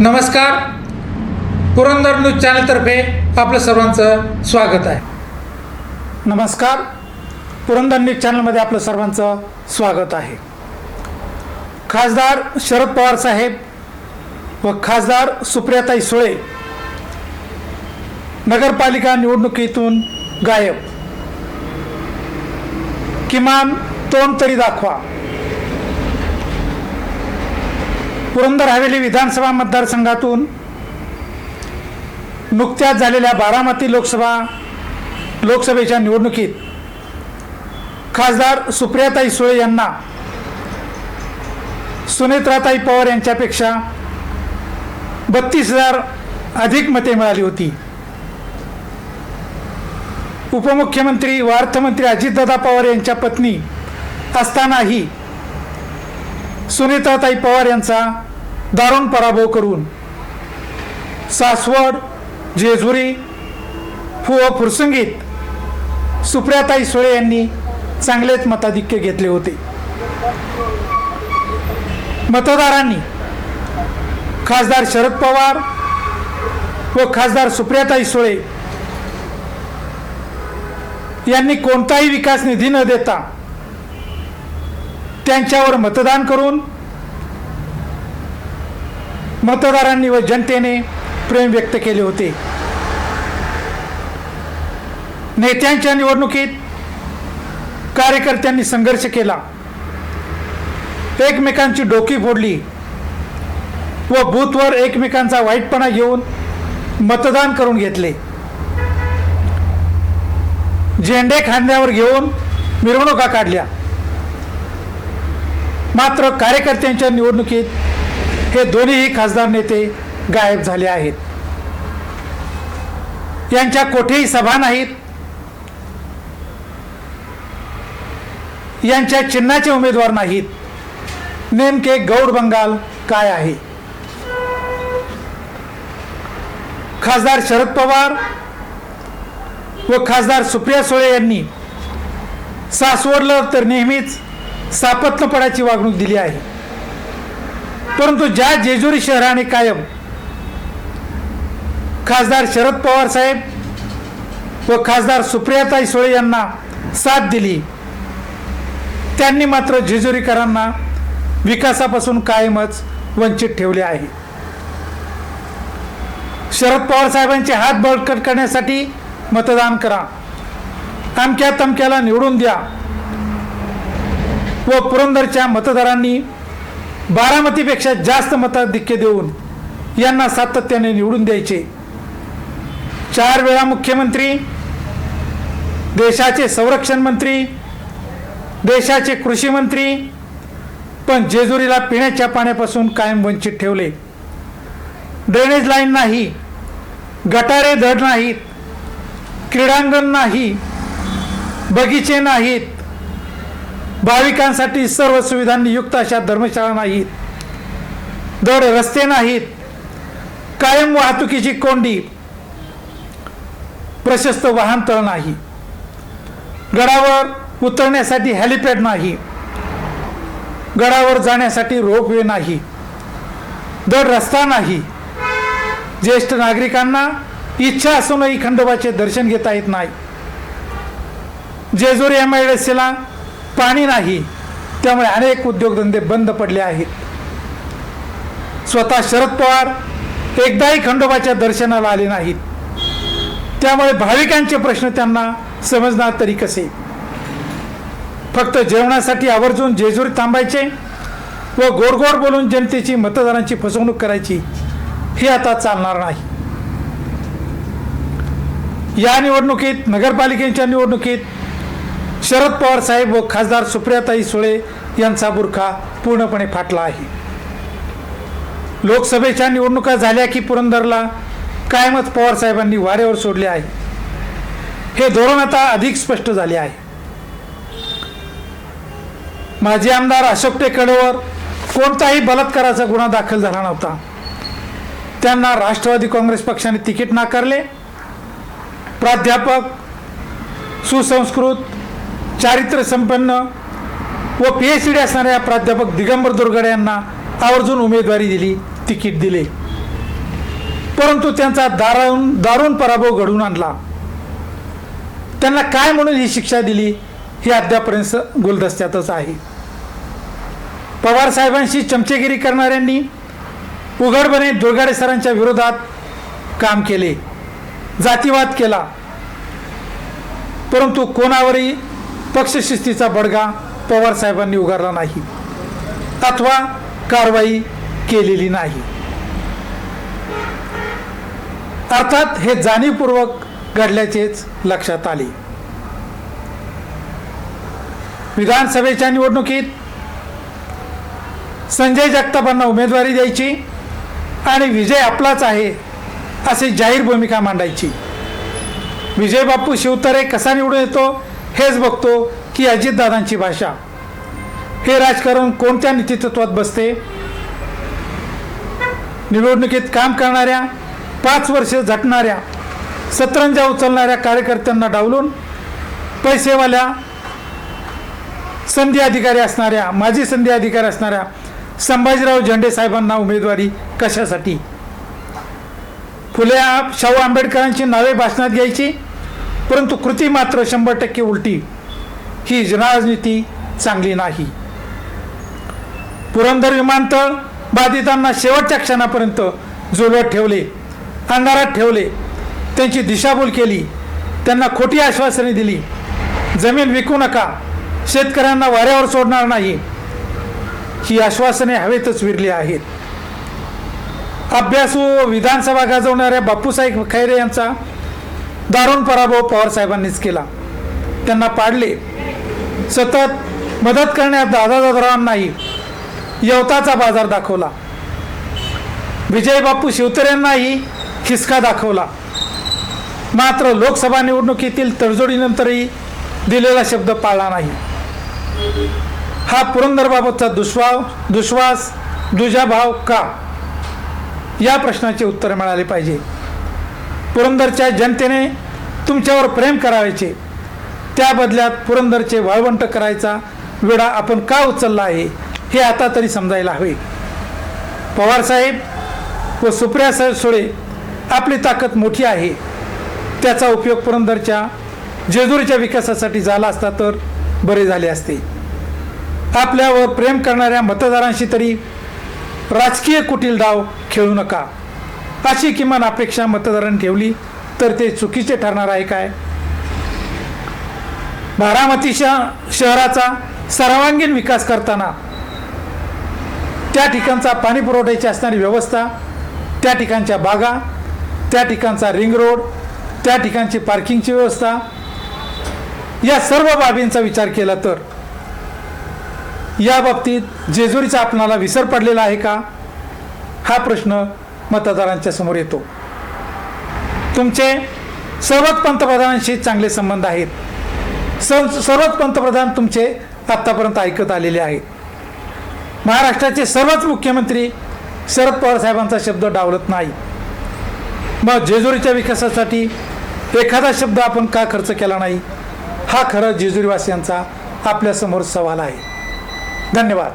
नमस्कार. पुरंदर न्यूज चॅनलतर्फे आपलं सर्वांचं स्वागत आहे. नमस्कार. पुरंदर न्यूज चॅनलमध्ये आपलं सर्वांचं स्वागत आहे. खासदार शरद पवार साहेब व खासदार सुप्रियाताई सुळे नगरपालिका निवडणुकीतून गायब. किमान तोंड तरी दाखवा. पुरंदर हवेली विधानसभा मतदारसंघातून नुकत्याच झालेल्या बारामती लोकसभा लोकसभेच्या निवडणुकीत खासदार सुप्रियाताई सुळे यांना सुनेत्राताई पवार यांच्यापेक्षा बत्तीस हजार अधिक मते मिळाली होती. उपमुख्यमंत्री व अर्थमंत्री अजितदादा पवार यांच्या पत्नी असतानाही सुनीताताई पवार यांचा दारुण पराभव करून सासवड जेजुरी फु व फुरसंगीत सुप्रियाताई सुळे यांनी चांगलेच मताधिक्य घेतले होते. मतदारांनी खासदार शरद पवार व खासदार सुप्रियाताई सुळे यांनी कोणताही विकास निधी न देता त्यांच्यावर मतदान करून मतदारांनी व जनतेने प्रेम व्यक्त केले होते. नेत्यांच्या निवडणुकीत कार्यकर्त्यांनी संघर्ष केला. एकमेकांची डोकी फोडली व बूथवर एकमेकांचा वाईटपणा घेऊन मतदान करून घेतले. झेंडे खांद्यावर घेऊन मिरवणुका काढल्या. मात्र कार्यकर्त्यांच्या निवडणुकीत हे दोन्हीही खासदार नेते गायब झाले आहेत. यांच्या कोठेही सभा नाहीत. यांच्या चिन्हाचे उमेदवार नाहीत. नेमके गौड बंगाल काय आहे? खासदार शरद पवार व खासदार सुप्रिया सुळे यांनी सासवडलं तर नेहमीच सापत्नपणाची वागणूक दिली आहे. परंतु ज्या जेजुरी शहराने कायम खासदार शरद पवार साहेब व खासदार सुप्रियाताई सुळे यांना साथ दिली त्यांनी मात्र जेजुरीकरांना विकासापासून कायमच वंचित ठेवले आहे. शरद पवार साहेबांचे हात बळकट करण्यासाठी मतदान करा अमक्या तमक्याला निवडून द्या व पुरंदरच्या मतदारांनी बारामतीपेक्षा जास्त मताधिक्य देऊन यांना सातत्याने निवडून द्यायचे. चार वेळा मुख्यमंत्री देशाचे संरक्षण मंत्री देशाचे कृषी मंत्री पण जेजुरीला पिण्याच्या पाण्यापासून कायम वंचित ठेवले. ड्रेनेज लाईन नाही गटारे धड नाहीत क्रीडांगण नाही बगीचे नाहीत भाविकांसाठी सर्व सुविधांनी युक्त अशा धर्मशाळा नाहीत. दर रस्ते नाहीत. कायम वाहतुकीची कोंडी. प्रशस्त वाहनतळ नाही. गडावर उतरण्यासाठी हॅलिपॅड नाही. गडावर जाण्यासाठी रोपवे नाही. दर रस्ता नाही. ज्येष्ठ नागरिकांना इच्छा असूनही खंडोबाचे दर्शन घेता येत नाही. जेजुरी एम आय डी सीला पाणी नाही त्यामुळे अनेक उद्योगधंदे बंद पडले आहेत. स्वतः शरद पवार एकदाही खंडोबाच्या दर्शनाला आले नाहीत. त्यामुळे भाविकांचे प्रश्न त्यांना समजणार तरी कसे? फक्त जेवणासाठी आवर्जून जेजुरी थांबायचे व गोडगोड बोलून जनतेची मतदारांची फसवणूक करायची हे आता चालणार नाही. या निवडणुकीत नगरपालिकेच्या निवडणुकीत शरद पवार साहेब व खासदार सुप्रियाताई सुळे यांचा बुरखा पूर्णपणे फाटला आहे. लोकसभेच्या निवडणुका झाल्या की पुरंदरला कायमच पवार साहेबांनी वाऱ्यावर सोडले आहे. हे धोरण आता अधिक स्पष्ट झाले आहे. माजी आमदार अशोक टेकडेवर कोणताही बलात्काराचा गुन्हा दाखल झाला नव्हता. त्यांना राष्ट्रवादी काँग्रेस पक्षाने तिकीट नाकारले. प्राध्यापक सुसंस्कृत चारित्र्य संपन्न व पी एच डी असणाऱ्या प्राध्यापक दिगंबर दुर्गडे यांना आवर्जून उमेदवारी दिली तिकीट दिले. परंतु त्यांचा दारुण दारुण पराभव घडवून आणला. त्यांना काय म्हणून ही शिक्षा दिली ही अद्यापर्यंत गुलदस्त्यातच आहे. पवार साहेबांशी चमचेगिरी करणाऱ्यांनी उघडपणे दुर्गाडे सरांच्या विरोधात काम केले जातीवाद केला. परंतु कोणावरही पक्षशिस्तीचा बडगा पवार साहेबांनी उगारला नाही. अथवा कारवाई केलेली नाही. अर्थात हे जाणीवपूर्वक घडल्याचेच लक्षात आले. विधानसभेच्या निवडणुकीत संजय जगतापांना उमेदवारी द्यायची आणि विजय आपलाच आहे असे जाहीर भूमिका मांडायची. विजय बापू शिवतरे कसा निवडून येतो? हेच बघतो की अजितदादांची भाषा. हे राजकारण कोणत्या नीतितत्वात बसते? निवडणुकीत काम करणाऱ्या पाच वर्ष झटणाऱ्या सतरंजा उचलणाऱ्या कार्यकर्त्यांना डावलून पैसेवाल्या संधी अधिकारी असणाऱ्या माजी संधी अधिकारी असणाऱ्या संभाजीराव झेंडे साहेबांना उमेदवारी कशासाठी? फुले शाहू आंबेडकरांची नावे भाषणात घ्यायची? परंतु कृती मात्र शंभर टक्के उलटी. ही राजनीती चांगली नाही. पुरंदर विमानतळ बाधितांना शेवटच्या क्षणापर्यंत जुलवत ठेवले अंधारात ठेवले. त्यांची दिशाभूल केली. त्यांना खोटी आश्वासने दिली. जमीन विकू नका. शेतकऱ्यांना वाऱ्यावर सोडणार नाही. ही आश्वासने हवेतच विरली आहेत. अभ्यासू विधानसभा गाजवणाऱ्या बापूसाहेब खैरे यांचा दारुण पराभव पवारसाहेबांनीच केला. त्यांना पाडले. सतत मदत करण्यात दादादादांनाही यवताचा बाजार दाखवला. विजय बापू शिवतरेंनाही खिसका दाखवला. मात्र लोकसभा निवडणुकीतील तडजोडीनंतरही दिलेला शब्द पाळला नाही. हा पुरंदरबाबतचा दुश्वास दुश्वास दुजाभाव का? या प्रश्नाचे उत्तर मिळाले पाहिजे. पुरंदरच्या जनतेने तुमच्यावर प्रेम करायचे. त्या बदल्यात पुरंदरचे वाळवंट करायचा विडा आपण का उचलला आहे हे आता तरी समजायला हवे. पवारसाहेब व सुप्रिया साहेब सुळे आपली ताकद मोठी आहे. त्याचा उपयोग पुरंदरच्या जेजुरीच्या विकासासाठी झाला असता तर बरे झाले असते. आपल्यावर प्रेम करणाऱ्या मतदारांशी तरी राजकीय कुटील डाव खेळू नका. अशी किमान अपेक्षा मतदारांनी ठेवली तर ते चुकीचे ठरणार आहे काय? बारामती शहराचा सर्वांगीण विकास करताना त्या ठिकाणचा पाणी पुरवठ्याची असणारी व्यवस्था त्या ठिकाणच्या बागा त्या ठिकाणचा रिंग रोड त्या ठिकाणची पार्किंगची व्यवस्था या सर्व बाबींचा विचार केला तर या बाबतीत जेजुरीचा आपणाला विसर पडलेला आहे का? हा प्रश्न मतदारांच्या समोर येतो. तुमचे सर्वच पंतप्रधानांशी चांगले संबंध आहेत. सर्व सर्वच पंतप्रधान तुमचे आत्तापर्यंत ऐकत आलेले आहेत. महाराष्ट्राचे सर्वच मुख्यमंत्री शरद पवार साहेबांचा शब्द डावलत नाही. मग जेजुरीच्या विकासासाठी एखादा शब्द आपण का खर्च केला नाही? हा खरं जेजुरीवासियांचा आपल्यासमोर सवाल आहे. धन्यवाद.